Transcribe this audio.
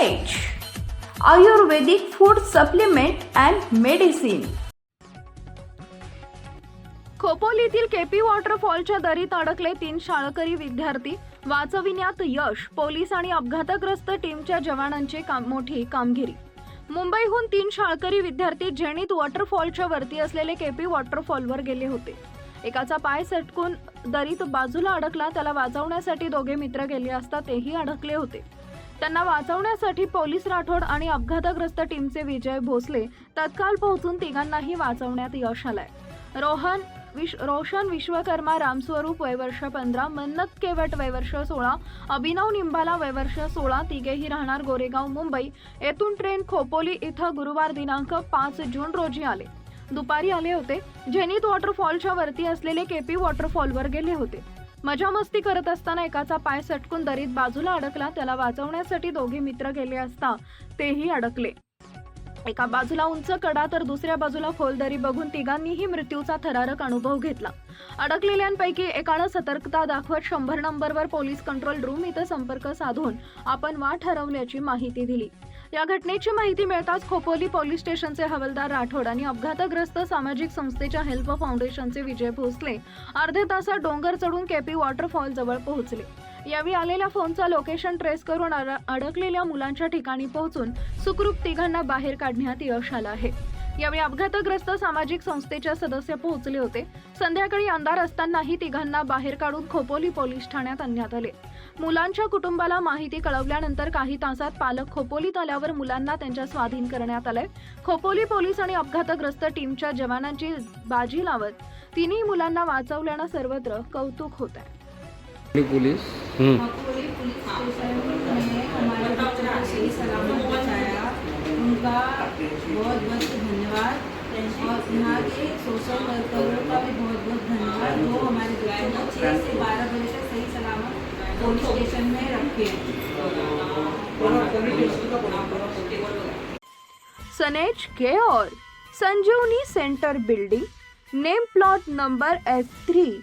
Ayurvedic food supplement and medicine खोपोलीतील KP वॉटरफॉलच्या दरीत अडकले तीन शाळकरी विद्यार्थी. वाचविण्यात यश पोलीस आणि अपघातग्रस्त टीमच्या जवानांची काम मोठी कामगिरी. मुंबईहून तीन शाळकरी विद्यार्थी जेणीत वॉटरफॉलच्या वरती असलेले केपी वॉटरफॉलवर गेले होते. एकाचा पाय सटकून दरीत बाजूला अडकला त्याला वाचवण्यासाठी दोघे मित्र गेले असता तेही अडकले होते. त्यांना वाचवण्यासाठी पोलीस राठोड आणि अपघातग्रस्त टीमचे विजय भोसले तत्काळ पोहोचून तिघांनाही वाचवण्यात यश आलंय. रोहन विश रोशन विश्वकर्मा रामस्वरूप वयवर्ष पंधरा मन्नत केवट वयवर्ष सोळा अभिनव निंबाला वयवर्ष सोळा तिघेही राहणार गोरेगाव मुंबई. येथून ट्रेन खोपोली इथं गुरुवार दिनांक पाच जून रोजी आले. दुपारी आले होते. जेनित वॉटरफॉलच्या वरती असलेले केपी वॉटरफॉलवर गेले होते. मजा मस्ती करत असताना एकाचा पाय सटकून दरीत बाजूला अडकला. त्याला वाचवण्यासाठी दोघे मित्र गेले असता तेही अडकले. एका बाजूला उंच कडा तर दुसऱ्या बाजूला खोलदरी बघून तिघांनीही मृत्यूचा थरारक अनुभव घेतला. अडकलेल्यांपैकी एकानं सतर्कता दाखवत शंभर नंबरवर पोलीस कंट्रोल रूम इथं संपर्क साधून आपण वाट ठरवल्याची माहिती दिली. या घटनेची माहिती मिळताच खोपोली पोलीस स्टेशनचे हवालदार राठोड आणि अपघातग्रस्त सामाजिक संस्थेच्या हेल्प फाउंडेशनचे विजय भोसले अर्धे तासात डोंगर चढून केपी वॉटरफॉल जवळ पोहोचले. यावेळी आलेल्या फोनचा लोकेशन ट्रेस करून अड- अडकलेल्या मुलांच्या ठिकाणी पोहोचून सुखरूप तिघांना बाहेर काढण्यात यश आलं आहे. यावेळी अपघातग्रस्त सामाजिक संस्थेच्या सदस्य पोहोचले होते. संध्याकाळी अंधार असतानाही तिघांना बाहेर काढून खोपोली पोलीस ठाण्यात आणण्यात आले. मुलांच्या कुटुंबाला माहिती कळवल्यानंतर काही तासात पालक खोपोलीत आल्यावर मुलांना त्यांच्या स्वाधीन करण्यात आले खोपोली पोलीस आणि अपघातग्रस्त टीमच्या जवानांची बाजी लावत तिन्ही मुलांना वाचवल्यानं सर्वत्र कौतुक होत आहे पोलीस। हम्म. पुलिस स्टेशन में हमारे बच्चों को सही सलामत पहुँचाया। उनका बहुत बहुत धन्यवाद। और यहाँ के सोशल वर्करों का भी बहुत बहुत धन्यवाद। जो हमारे बच्चों को छः से बारह बजे तक सही सलामत पुलिस स्टेशन में रखे। सनेज केओर Sanjeevani centre building name plot number F three